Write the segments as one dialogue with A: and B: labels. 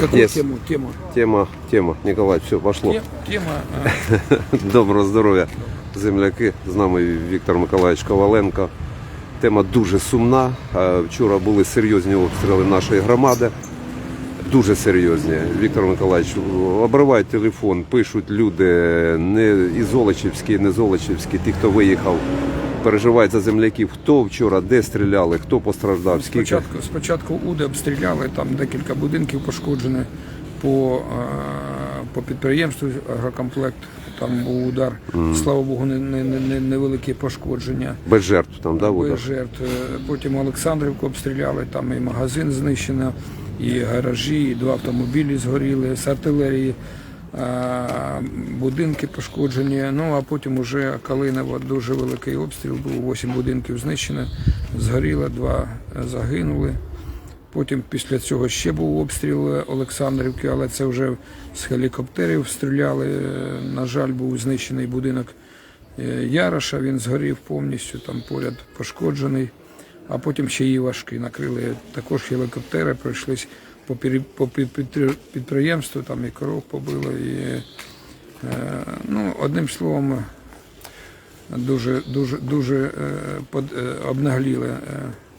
A: Какую
B: Есть.
A: тему? Тему.
B: Тема, тема. Николай, все, пошло.
A: Тем- Тема.
B: Доброго здоров'я, земляки. З нами Віктор Миколаївич Коваленко. Тема дуже сумна. Вчора були серйозні обстріли нашої громади. Дуже серйозні. Віктор Миколаївич, обривають телефон, пишуть люди не і Золочівські, і не Золочівські, ті, хто виїхав, переживають за земляків, хто вчора, де стріляли, хто постраждав, скільки.
A: Спочатку, спочатку УДи обстріляли, там декілька будинків пошкоджені по, по підприємству агрокомплект. Там був удар. Слава Богу, не, не, не, не- невеликі пошкодження.
B: Без жертв там, да,
A: Без
B: удар?
A: жертв. Е, Потім Олександрівку обстріляли, там і магазин знищено, і гаражі, і два автомобілі згоріли з артилерії. Е, Будинки пошкоджені. Ну а потім уже Калиново дуже великий обстріл був. Вісім будинків знищено, згоріло, два загинули. Потім після цього ще був обстріл Олександрівки, але це вже з гелікоптерів стріляли. Е, На жаль, був знищений будинок е, Яроша, він згорів повністю, там поряд пошкоджений. А потім ще і важкий. Накрили також гелікоптери, пройшлись по, підприємству, там і коров побило. І, е, ну, одним словом, дуже, дуже, дуже е, е, обнагліли.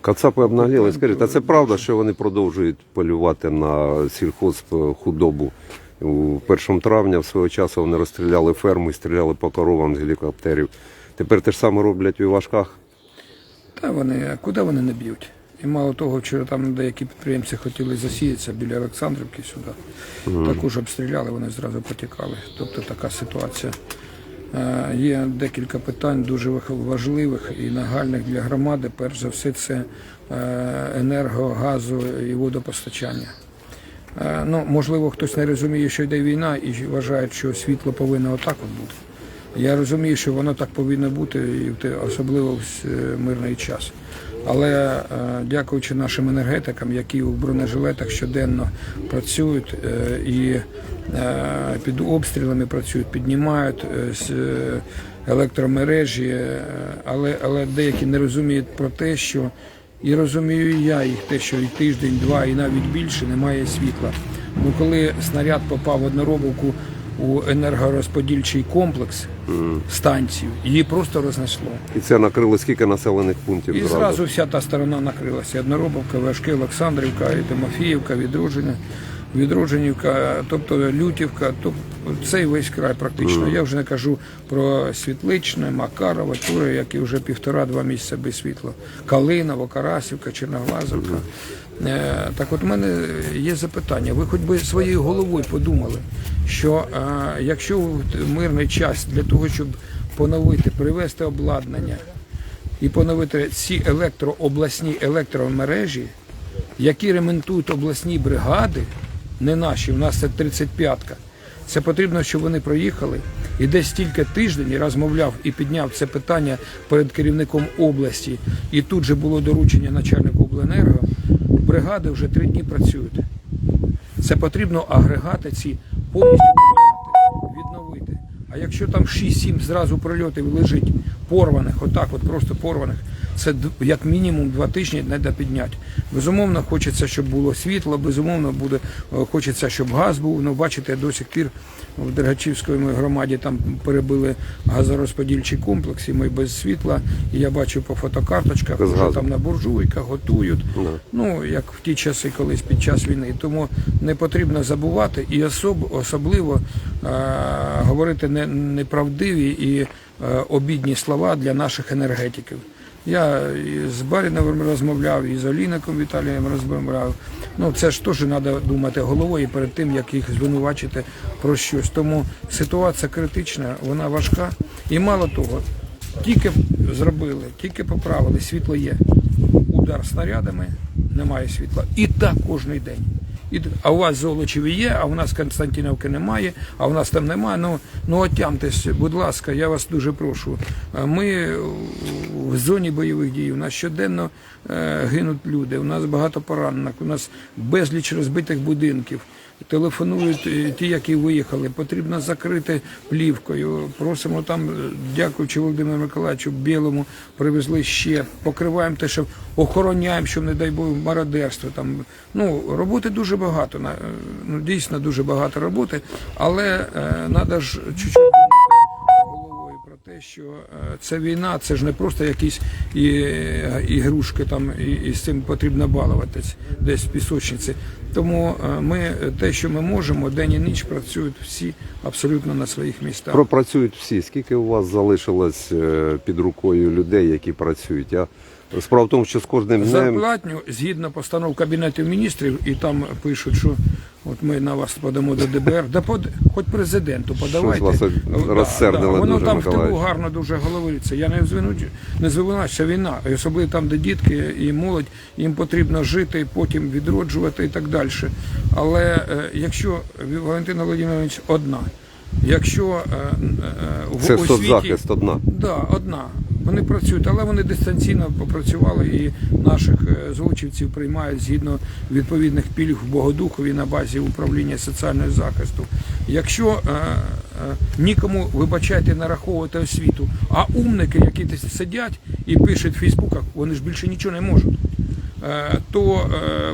B: Кацапи обнагліли. Скажіть, а це правда, що вони продовжують полювати на сільхозхудобу? У 1 травня в свого часу вони розстріляли ферму і стріляли по коровам з гелікоптерів. Тепер те ж саме роблять у Івашках.
A: Та вони, куди вони не б'ють? І мало того, вчора там деякі підприємці хотіли засіятися біля Олександрівки сюди. Також обстріляли, вони зразу потікали. Тобто така ситуація. Е, Є декілька питань дуже важливих і нагальних для громади. Перш за все, це е, енерго, газу і водопостачання. Е, Ну, можливо, хтось не розуміє, що йде війна, і вважає, що світло повинно отак от бути. Я розумію, що воно так повинно бути, особливо в мирний час. Але е, дякуючи нашим енергетикам, які у бронежилетах щоденно працюють е, і е, під обстрілами працюють, піднімають електромережі, але, але деякі не розуміють про те, що і розумію я їх, те, що і тиждень, два, і навіть більше немає світла. Ну коли снаряд попав в одноробовку у енергорозподільчий комплекс станцію, її просто рознесло.
B: І це накрили скільки населених пунктів
A: І
B: зразу?
A: зразу вся та сторона накрилася. Одноробовка, Важки, Олександрівка, і Тимофіївка, Відродження, Відродженівка, тобто Лютівка, тобто цей весь край практично. Я вже не кажу про Світличне, Макарова, Тура, які вже півтора-два місяці без світла. Калиново, Карасівка, Черноглазовка. Е, Так от у мене є запитання. Ви хоч би своєю головою подумали, що е, якщо мирний час для того, щоб поновити, привести обладнання, і поновити ці електрообласні електромережі, які ремонтують обласні бригади, не наші, у нас це 35-ка. Це потрібно, щоб вони проїхали і десь тільки тиждень розмовляв і підняв це питання перед керівником області. І тут же було доручення начальнику обленерго. Бригади вже три дні працюють. Це потрібно агрегати ці повністю відновити. А якщо там 6-7 зразу прильотів лежить порваних, отак, от просто порваних, це як мінімум два тижні треба підняти. Безумовно, хочеться, щоб було світло, безумовно, буде е, хочеться, щоб газ був. Ну, бачите, до сих пір в Дергачівській громаді там перебили газорозподільчий комплекс, і ми без світла. І я бачу по фотокарточках,
B: Без
A: що
B: газу.
A: там на буржуйках готують.
B: Да.
A: Ну, як в ті часи колись під час війни. Тому не потрібно забувати і особ, особливо е, говорити не, неправдиві і е, обідні слова для наших енергетиків. Я і з Баріновим розмовляв, і з Олійником Віталієм розмовляв. Ну це ж теж треба думати головою перед тим, як їх звинувачити про щось. Тому ситуація критична, вона важка. І мало того, тільки зробили, тільки поправили, світло є. Удар снарядами, немає світла. І так кожен день. А у вас Золочеві є, а у нас Константинівки немає, а у нас там немає. Ну, ну отямтесь, будь ласка, я вас дуже прошу. Ми е, в зоні бойових дій, у нас щоденно е, гинуть люди, у нас багато поранених, у нас безліч розбитих будинків. Телефонують е, ті, які виїхали. Потрібно закрити плівкою. Просимо там, е, дякуючи Володимиру Миколаївичу Білому, привезли ще. Покриваємо те, що охороняємо, щоб, не дай Бог, мародерство. Там ну роботи дуже багато. е, Ну дійсно дуже багато роботи, але треба ж чуть-чуть що е, це війна, це ж не просто якісь і, е, ігрушки там, і, і з цим потрібно балуватись десь в пісочниці. Тому е, ми те, що ми можемо, день і ніч працюють всі абсолютно на своїх містах.
B: Пропрацюють всі. Скільки у вас залишилось під рукою людей, які працюють? Я... Справа в тому, що з кожним днем
A: Зарплатню згідно постанов Кабінету міністрів, і там пишуть, що от ми на вас подамо до ДБР, да под, хоч президенту подавайте.
B: вас розсердило
A: Воно
B: дуже,
A: там в тилу
B: Миколаївич.
A: гарно дуже говориться. Я не звинуть, не звинувачую, це війна. І особливо там, де дітки і молодь, їм потрібно жити, потім відроджувати і так далі. Але е, якщо Валентина Володимирович одна, якщо е, е, в
B: це
A: освіті...
B: соцзахист одна.
A: Да, одна. Вони працюють, але вони дистанційно попрацювали і наших е, злочинців приймають згідно відповідних пільг в Богодухові на базі управління соціального захисту. Якщо е, е, нікому вибачайте нараховувати освіту, а умники, які сидять і пишуть в Фейсбуках, вони ж більше нічого не можуть. Е, То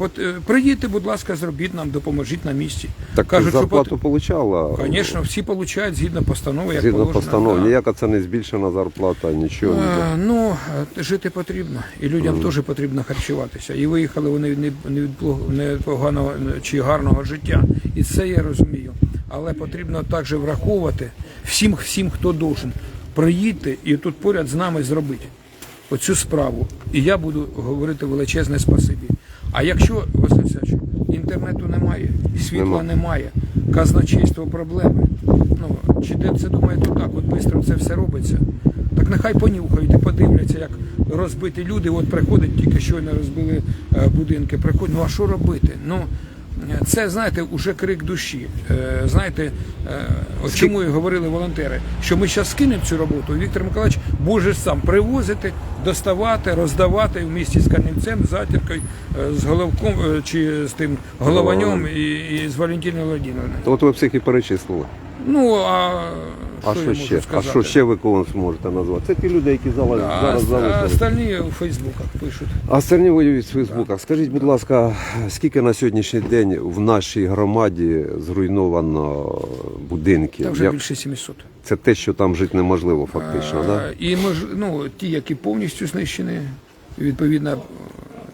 A: е, е, приїдьте, будь ласка, зробіть нам, допоможіть на місці.
B: Так
A: Кажуть, що
B: зарплату получала.
A: Звісно, всі получають згідно постанови, як
B: Згідно
A: положено.
B: постанов,
A: да.
B: ніяка це не збільшена зарплата, нічого.
A: Ну, жити потрібно, і людям теж потрібно харчуватися. І виїхали вони не, не від не поганого чи гарного життя. І це я розумію. Але потрібно також враховувати всім, всім, хто должен. Приїдьте і тут поряд з нами зробити оцю справу. І я буду говорити величезне спасибі. А якщо, Василь Васильович, інтернету немає, світла
B: Нема.
A: немає, казначейство проблеми. Ну, чи де це думаєте так, от швидко це все робиться? Так нехай понюхають і подивляться, як розбиті люди. От приходять, тільки щойно розбили е, будинки. Приходять, ну а що робити? Ну це знаєте, уже крик душі. Е, знаєте, о чому і говорили волонтери, що ми зараз скинемо цю роботу. і Віктор Миколаївич може сам привозити, доставати, роздавати в місті з Канівцем, з Затіркою, е, з головком е, чи з тим голованням і, і з Валентиною Володимировною.
B: От ви всіх і перечислили.
A: Ну а,
B: А
A: що,
B: ще? А що ще ви когось можете назвати? Це ті люди, які зараз,
A: А,
B: зараз
A: а
B: залишились.
A: остальні у Фейсбуках пишуть.
B: А остальні воюють в Фейсбуках. Скажіть, будь ласка, скільки на сьогоднішній день в нашій громаді зруйновано будинків?
A: Та вже
B: Я-
A: більше 700.
B: Це те, що там жити неможливо, фактично,
A: А,
B: да?
A: І мож, ну, ті, які повністю знищені, відповідна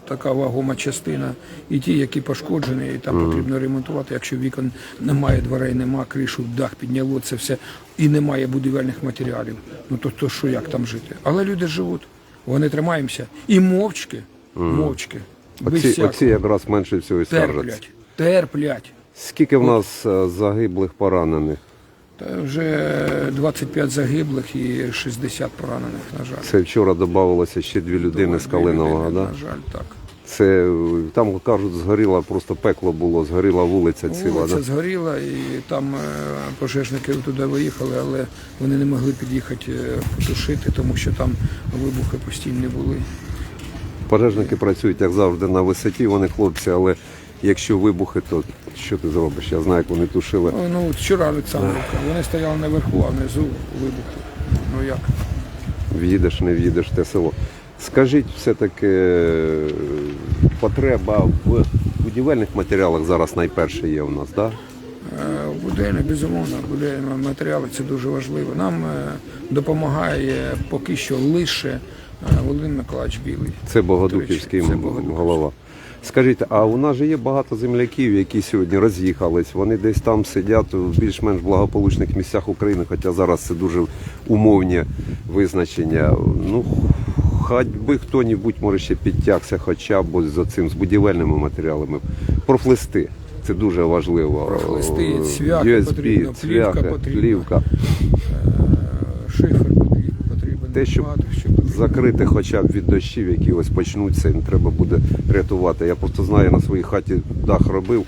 A: така вагома частина, і ті, які пошкоджені, і там потрібно ремонтувати. Якщо вікон немає, дверей немає, кришу, дах підняло, це все, і немає будівельних матеріалів. Ну то, то що як там жити? Але люди живуть, вони тримаємося. І мовчки, мовчки, без
B: Оці, оці якраз менше всього і скаржаться.
A: терплять, терплять.
B: Скільки в нас е, загиблих, поранених?
A: Та вже 25 загиблих і 60 поранених, на жаль.
B: Це вчора додавалося ще дві людини з Калинового, да?
A: На жаль, так.
B: Це е, там кажуть, згоріла, просто пекло було, згоріла вулиця ціла.
A: Вулиця
B: Да?
A: згоріла, і там е, пожежники туди виїхали, але вони не могли під'їхати е, потушити, тому що там вибухи постійні були.
B: Пожежники працюють, як завжди, на висоті, вони хлопці, але якщо вибухи, то що ти зробиш? Я знаю, як вони тушили.
A: О, Ну, вчора Олександрівка, вони стояли наверху, а внизу вибухи. Ну як?
B: В'їдеш, не в'їдеш те село. Скажіть, все-таки е, потреба в будівельних матеріалах зараз найперше є у нас, так?
A: Е, Будівельне, безумовно, будівельні матеріали це дуже важливо. Нам е, допомагає поки що лише е, Володимир Миколаївич Білий.
B: Це Богодухівський. голова. Скажіть, а у нас же є багато земляків, які сьогодні роз'їхались. Вони десь там сидять в більш-менш благополучних місцях України, хоча зараз це дуже умовні визначення. Ну, хай би хто-небудь може ще підтягся, хоча б з цим з будівельними матеріалами. Профлисти. Це дуже важливо.
A: Профлисти, цвяхи
B: USB,
A: потрібно, плівка
B: цвяхи,
A: потрібна.
B: плівка.
A: Е, Шифер потрібен.
B: Те, що
A: багато що потрібно.
B: закрити хоча б від дощів, які ось почнуться, їм треба буде рятувати. Я просто знаю, на своїй хаті дах робив.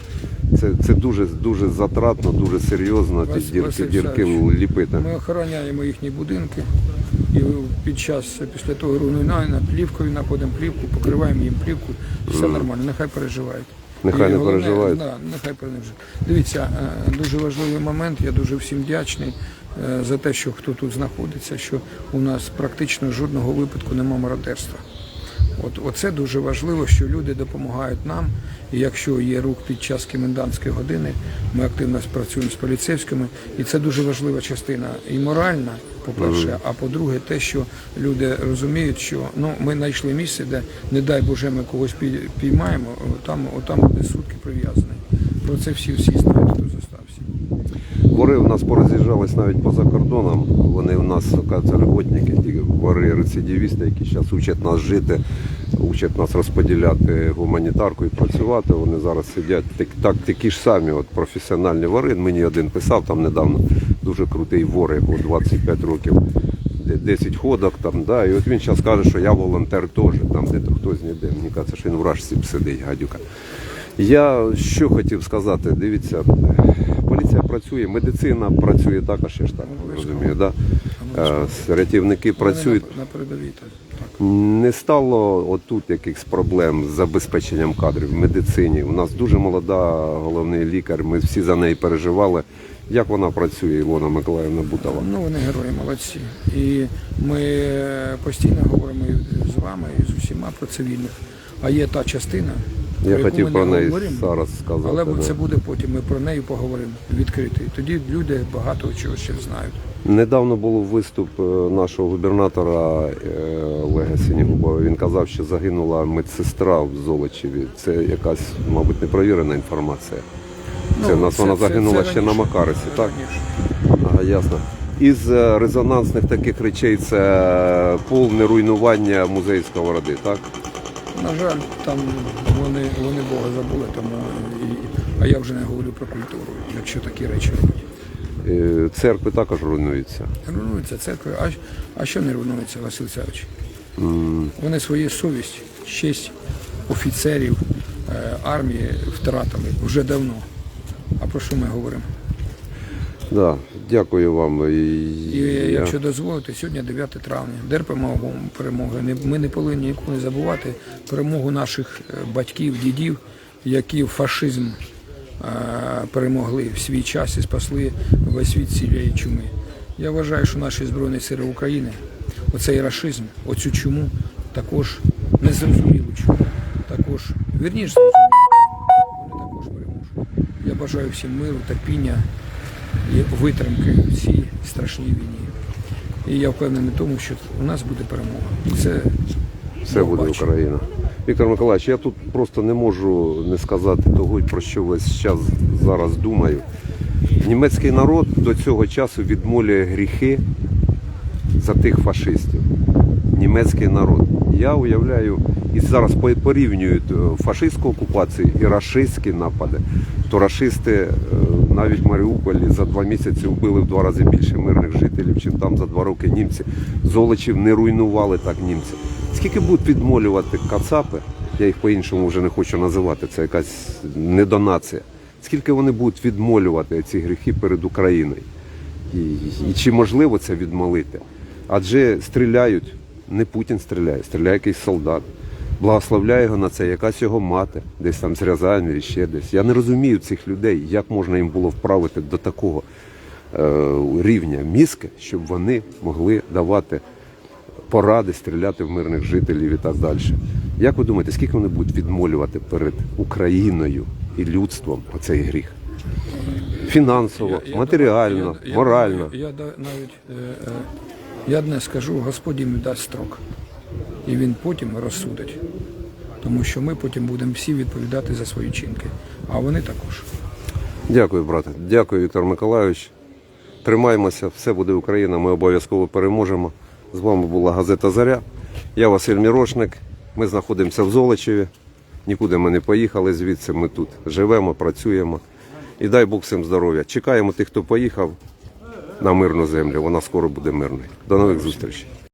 B: Це, це дуже, дуже затратно, дуже серйозно ті
A: Василь
B: дірки, дірки ліпити.
A: Ми охороняємо їхні будинки і під час після того руйнування плівкою находимо плівку, покриваємо їм плівку, все нормально, нехай переживають.
B: Нехай
A: І
B: не
A: головне,
B: переживають.
A: Да, нехай переживають. Дивіться, е, дуже важливий момент. Я дуже всім вдячний е, за те, що хто тут знаходиться, що у нас практично жодного випадку немає мародерства. От оце дуже важливо, що люди допомагають нам. І якщо є рух під час комендантської години, ми активно працюємо з поліцейськими, і це дуже важлива частина і моральна, по-перше, а по-друге, те, що люди розуміють, що ну ми знайшли місце, де не дай Боже, ми когось пій- піймаємо, там, там буде сутки прив'язаний. Про це всі всі знають.
B: Вори у нас пороз'їжджались навіть поза кордоном. Вони у нас оказується, роботники, ті вори рецидивісти, які зараз учать нас жити, учать нас розподіляти гуманітарку і працювати. Вони зараз сидять так, так такі ж самі, от професіональні вори. Мені один писав там недавно дуже крутий вор, якому 25 років. 10 ходок там, да, і от він зараз каже, що я волонтер теж, там де то хтось ніде. Мені кажеться, що він в рашці сидить, гадюка. Я що хотів сказати, дивіться, поліція працює, медицина працює також, я ж так розумію, да? Е, рятівники працюють.
A: На, передовій так. так.
B: Не стало отут якихось проблем з забезпеченням кадрів в медицині. У нас дуже молода головний лікар, ми всі за неї переживали. Як вона працює, Ілона Миколаївна Бутова?
A: Ну, вони герої молодці. І ми постійно говоримо з вами, і з усіма про цивільних. А є та частина,
B: Я
A: про яку
B: хотів
A: ми
B: про
A: не
B: неї
A: говоримо,
B: зараз сказати.
A: але
B: да.
A: це буде потім. Ми про неї поговоримо відкрито. І тоді люди багато чого ще знають.
B: Недавно був виступ е, нашого губернатора е, Олега Сінігубова. Він казав, що загинула медсестра в Золочеві. Це якась, мабуть, непровірена інформація. Це
A: Ну,
B: нас вона загинула ще на Макарисі, так?
A: раніше.
B: Ага, ясно. Із е, резонансних таких речей це повне руйнування музею Сковороди, так?
A: На жаль, там вони, вони Бога забули, тому і, а я вже не говорю про культуру, якщо такі речі робити.
B: Е, Церкви також руйнуються.
A: Руйнується церква. А, а що не руйнується, Василь Савич? Вони свою совість, честь офіцерів е, армії втратили вже давно. А про що ми говоримо?
B: Да, дякую вам. І,
A: І
B: я-
A: якщо дозволите, сьогодні 9 травня, дер перемоги. Не- Ми не повинні ніколи забувати перемогу наших е, батьків, дідів, які фашизм е, перемогли в свій час і спасли весь світ цієї чуми. Я вважаю, що наші Збройні Сили України, оцей рашизм, оцю чуму також незрозумілу чуму, також, вірніше зрозуміло, вони також переможуть. Я бажаю всім миру, терпіння витримки в цій страшній війні. І я впевнений в тому, що у нас буде перемога. Це
B: Все буде
A: бачу.
B: Україна. Віктор Миколаївич, я тут просто не можу не сказати того, про що весь час зараз думаю. Німецький народ до цього часу відмолює гріхи за тих фашистів. Німецький народ. Я уявляю, і зараз порівнюють е, фашистську окупацію і рашистські напади. То рашисти е, навіть в Маріуполі за два місяці вбили в два рази більше мирних жителів, чим там за два роки німці. Золочів не руйнували так німці. Скільки будуть відмолювати кацапи, я їх по-іншому вже не хочу називати, це якась недонація. Скільки вони будуть відмолювати ці гріхи перед Україною? І, і чи можливо це відмолити? Адже стріляють, не Путін стріляє, стріляє якийсь солдат. Благословляє його на це, якась його мати, десь там з Рязані, ще десь. Я не розумію цих людей, як можна їм було вправити до такого е, рівня мізки, щоб вони могли давати поради, стріляти в мирних жителів і так далі. Як ви думаєте, скільки вони будуть відмолювати перед Україною і людством оцей гріх? Фінансово, матеріально,
A: я- я-
B: морально.
A: Я, я да- навіть е, е, я одне скажу, Господь їм дасть строк. І він потім розсудить. Тому що ми потім будемо всі відповідати за свої чинки. А вони також.
B: Дякую, брате. Дякую, Віктор Миколайович. Тримаємося, все буде Україна, ми обов'язково переможемо. З вами була газета Заря. Я Василь Мірошник. Ми знаходимося в Золочеві. Нікуди ми не поїхали звідси. Ми тут живемо, працюємо. І дай Бог всім здоров'я. Чекаємо тих, хто поїхав на мирну землю. Вона скоро буде мирною. До нових зустрічей.